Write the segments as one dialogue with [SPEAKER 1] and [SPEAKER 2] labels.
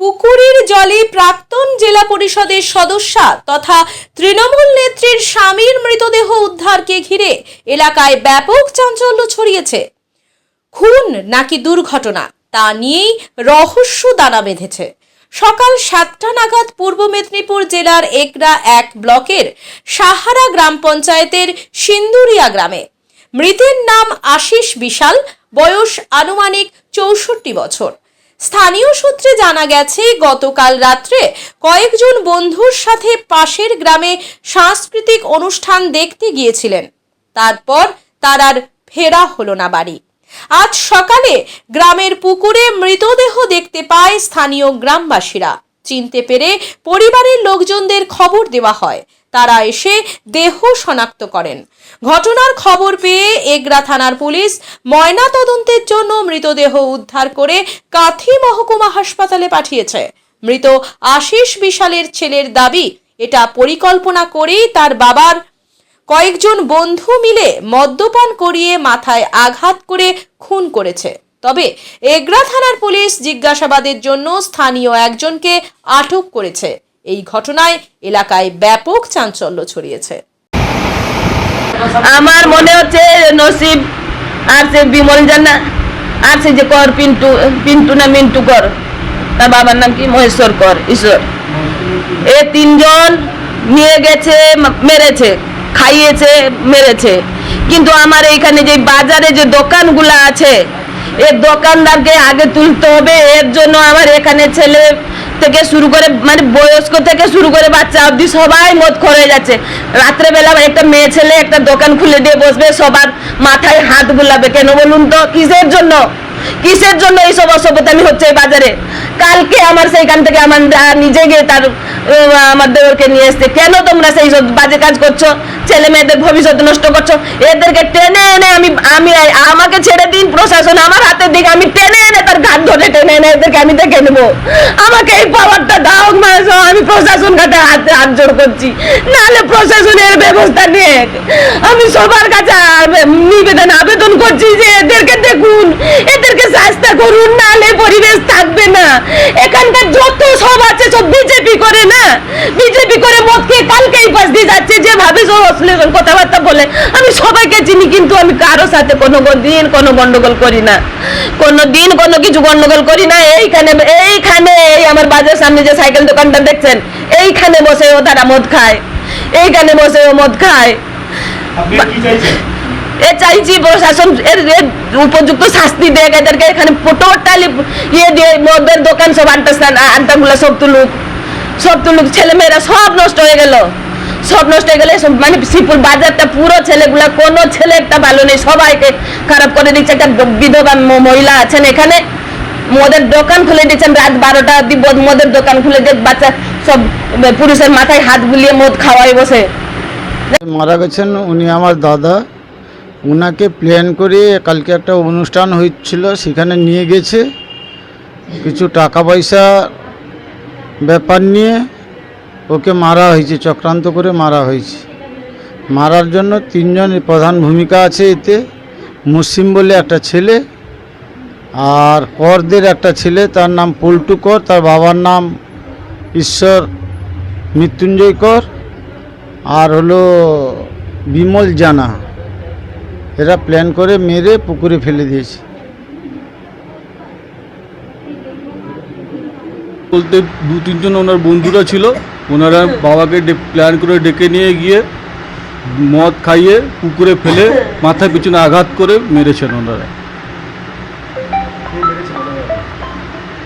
[SPEAKER 1] পুকুরের জলে প্রাক্তন জেলা পরিষদের সদস্যা তথা তৃণমূল নেত্রীর স্বামীর মৃতদেহ উদ্ধারকে ঘিরে এলাকায় ব্যাপক চাঞ্চল্য ছড়িয়েছে। খুন নাকি দুর্ঘটনা, তা নিয়েই রহস্য দানা বেঁধেছে। সকাল সাতটা নাগাদ পূর্ব মেদিনীপুর জেলার একরা এক ব্লকের সাহারা গ্রাম পঞ্চায়েতের সিন্দুরিয়া গ্রামে। মৃতের নাম আশিস বিশাল, বয়স আনুমানিক চৌষট্টি বছর। স্থানীয় সূত্রে জানা গেছে, গতকাল রাত্রে কয়েকজন বন্ধুর সাথে পাশের গ্রামে সাংস্কৃতিক অনুষ্ঠান দেখতে গিয়েছিলেন। তারপর তার আর ফেরা হলো না বাড়ি। আজ সকালে গ্রামের পুকুরে মৃতদেহ দেখতে পায় স্থানীয় গ্রামবাসীরা। চিনতে পেরে পরিবারের লোকজনদের খবর দেওয়া হয়। তারা এসে দেহ শনাক্ত করেন। ঘটনার খবর পেয়ে এগরা থানার পুলিশ ময়না তদন্তের জন্য মৃতদেহ উদ্ধার করে কাথি মহকুমা হাসপাতালে পাঠিয়েছে। মৃত আশিস বিশালের ছেলের দাবি, এটা পরিকল্পনা করেই তার বাবার কয়েকজন বন্ধু মিলে মদ্যপান করিয়ে মাথায় আঘাত করে খুন করেছে। তবে এগরা থানার পুলিশ জিজ্ঞাসাবাদের জন্য স্থানীয় একজনকে আটক করেছে। এই ঘটনায় এলাকায় ব্যাপক চাঞ্চল্য ছড়িয়েছে।
[SPEAKER 2] আমার মনে হচ্ছে নসিব আর সে বিমল জানা, আর সে যে কর পিন্টু পিন্টু না মিন্টু কর, তার বাবার নাম কি? মহেশ্বর কর, ঈশ্বর। এ তিনজন নিয়ে গেছে, মেরেছে, খাইয়েছে, মেরেছে। কিন্তু আমার এইখানে যে বাজারে যে দোকানগুলো আছে এর দোকানদারকে আগে তুলতে হবে, এর জন্য আমার এখানে ছেলে থেকে শুরু করে মানে বয়স্ক থেকে শুরু করে বাচ্চা অবধি সবাই মদ খরে যাচ্ছে। রাত্রেবেলা একটা মেয়ে ছেলে একটা দোকান খুলে দিয়ে বসবে, সবার মাথায় হাত বুলাবে। কেন বলুন তো? কিসের জন্য? কিসের জন্য এইসব অসভ্যতামি হচ্ছে এই বাজারে? কালকে আমার সেইখান থেকে আমার নিজে গিয়ে তার আমার দেবরকে নিয়ে এসছে। কেন তোমরা সেই সব বাজে কাজ করছ? ছেলে মেয়েদের ভবিষ্যৎ নষ্ট করছ? এদেরকে টেনে আমি আমি আমাকে ছেড়ে দিন প্রশাসন আমার হাতের দিকে। আমি টেনে এনে তার ঘাট ধরে টেনে এনে এদেরকে আমি দেখে নেব। আমাকে এই পাওয়ারটা দাও আমি প্রশাসন কাছে হাতে হাত জোড় করছি। নাহলে প্রশাসনের ব্যবস্থা নিয়ে আমি সবার কাছে নিবেদন, আবেদন করছি যে এদেরকে দেখুন, এদেরকে শাস্তি করুন, নাহলে পরিবেশ থাকবে না। এখানকার যত সব আছে, সব বিজেপি করে না। বিজেপি করে খেয়ে কালকেই পাশ দিয়ে যাচ্ছে। যেভাবে সব অশ্লীল কথাবার্তা বলে, আমি সবাইকে চিনি, কিন্তু আমি কারও সাথে কোনো দিন কোনো গন্ডগোল করি না। কোনো দিন কোনো কিছু গন্ডগোল করি না। এইখানে এইখানে এই আমার বাজার সামনে যে সাইকেল দোকানটা দেখছেন এইখানে বসে ও তারা মদ খায়। এইখানে বসে ও মদ খায়। এ চাইছি প্রশাসন এর উপযুক্ত শাস্তি দেয় এদেরকে এখানে টোটালি ইয়ে দিয়ে মদের দোকান সব আড্ডা আড্ডাগুলো সব তুলুক। সব তুলুক। ছেলেমেয়েরা সব নষ্ট হয়ে গেল। সব নষ্ট হয়ে গেলে মানে শ্রীপুর বাজারটা পুরো ছেলেগুলা, কোনো ছেলে একটা ভালো নেই। সবাইকে খারাপ করে দিচ্ছে। একটা বিধবা মহিলা আছেন এখানে। মদের দোকান খুলে দিচ্ছেন রাত বারোটা অব্দি মদের দোকান খুলে দিয়ে বাচ্চা সব পুরুষের মাথায় হাত বুলিয়ে মদ খাওয়াই বসে।
[SPEAKER 3] মারা গেছেন উনি আমার দাদা। ওনাকে প্ল্যান করে কালকে একটা অনুষ্ঠান হচ্ছিল সেখানে নিয়ে গেছে। কিছু টাকা পয়সা ব্যাপার নিয়ে। ওকে মারা হয়েছে, চক্রান্ত করে মারা হয়েছে। মারার জন্য তিনজন প্রধান ভূমিকা আছে এতে মুসিম বলে একটা ছেলে আর করদের একটা ছেলে, তার নাম পল্টু কর, তার বাবার নাম ঈশ্বর মৃত্যুঞ্জয় কর আর হলো বিমল জানা। এরা প্ল্যান করে মেরে পুকুরে ফেলে দিয়েছে।
[SPEAKER 4] বলতে দু তিনজন ওনার বন্ধুরা ছিল। ওনারা বাবাকে প্ল্যান করে ডেকে নিয়ে গিয়ে মদ খাইয়ে পুকুরে ফেলে মাথায় পিছনে আঘাত করে মেরেছেন ওনারা।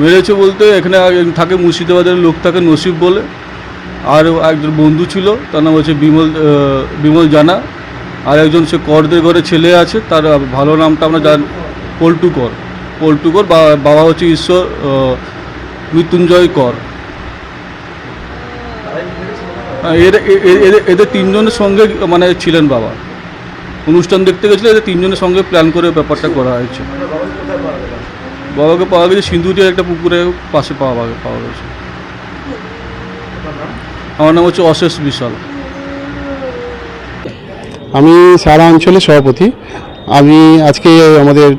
[SPEAKER 4] মেরেছে বলতে এখানে থাকে মুর্শিদাবাদের লোক থাকে নসিব বলে। আর একজন বন্ধু ছিল, তার নাম হচ্ছে বিমল বিমল জানা। আর একজন সে করদের ঘরে ছেলে আছে, তার ভালো নামটা আমরা জান পল্টু কর পল্টু কর বাবা হচ্ছে ঈশ্বর মৃত্যুঞ্জয় কর। এদের- তিনজনের সঙ্গে মানে ছিলেন বাবা। অনুষ্ঠান দেখতে গেছিল এদের তিনজনের সঙ্গে প্ল্যান করে ব্যাপারটা করা হয়েছে। বাবাকে পাওয়া গেছে সিন্ধুটিয়ার একটা পুকুরে পাশে পাওয়া পাওয়া গেছে। আমার নাম হচ্ছে অশেষ বিশাল।
[SPEAKER 5] আমি সারা অঞ্চলের সভাপতি। আমি আজকে আমাদের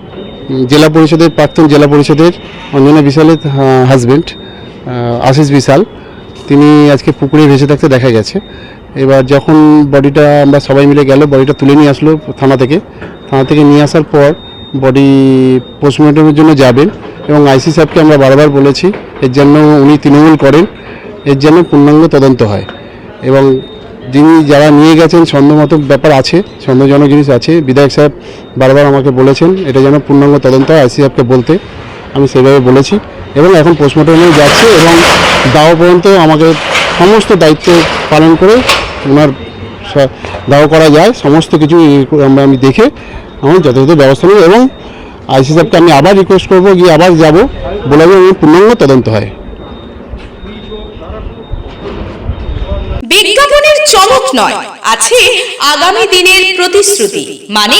[SPEAKER 5] জেলা পরিষদের প্রাক্তন জেলা পরিষদের অঞ্জনা বিশালের হাজবেন্ড আহ, আশিস বিশাল। তিনি আজকে পুকুরে ভেসে থাকতে দেখা গেছে। এবার যখন বডিটা আমরা সবাই মিলে গেল, বডিটা তুলে নিয়ে আসলো থানা থেকে। থানা থেকে নিয়ে আসার পর বডি পোস্টমর্টমের জন্য যাবেন এবং আইসি সাহেবকে আমরা বারবার বলেছি, এর জন্য উনি তৃণমূল করেন, এর জন্য পূর্ণাঙ্গ তদন্ত হয়। এবং যিনি যারা নিয়ে গেছেন সন্দেহমতো ব্যাপার আছে সন্দেহজনক জিনিস আছে, বিধায়ক সাহেব বারবার আমাকে বলেছেন, এটা যেন পূর্ণাঙ্গ তদন্ত হয় আইসি সাহেবকে বলতে। আমি সেভাবে বলেছি। এবং এখন পোস্টমর্টমে যাচ্ছে এবং দাহ পর্যন্ত আমাকে সমস্ত দায়িত্ব পালন করে ওনার দাহ করা যায়। সমস্ত কিছু আমরা আমি দেখে আমার যথাযথ ব্যবস্থা নেব এবং আইসি সাহেবকে আমি আবার রিকোয়েস্ট করব গিয়ে আবার যাব। বলে পূর্ণাঙ্গ তদন্ত হয়।
[SPEAKER 1] বিজ্ঞাপনের চমক নয়, আছে আগামী দিনের প্রতিশ্রুতি। মানে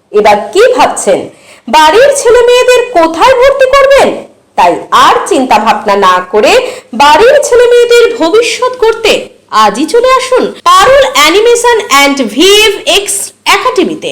[SPEAKER 1] এবার কি ভাবছেন? বাড়ির ছেলে মেয়েদের কোথায় ভর্তি করবেন? তাই আর চিন্তা ভাবনা না করে বাড়ির ছেলে মেয়েদের ভবিষ্যৎ করতে আজই চলে আসুন Parul animation and VFX একাডেমিতে।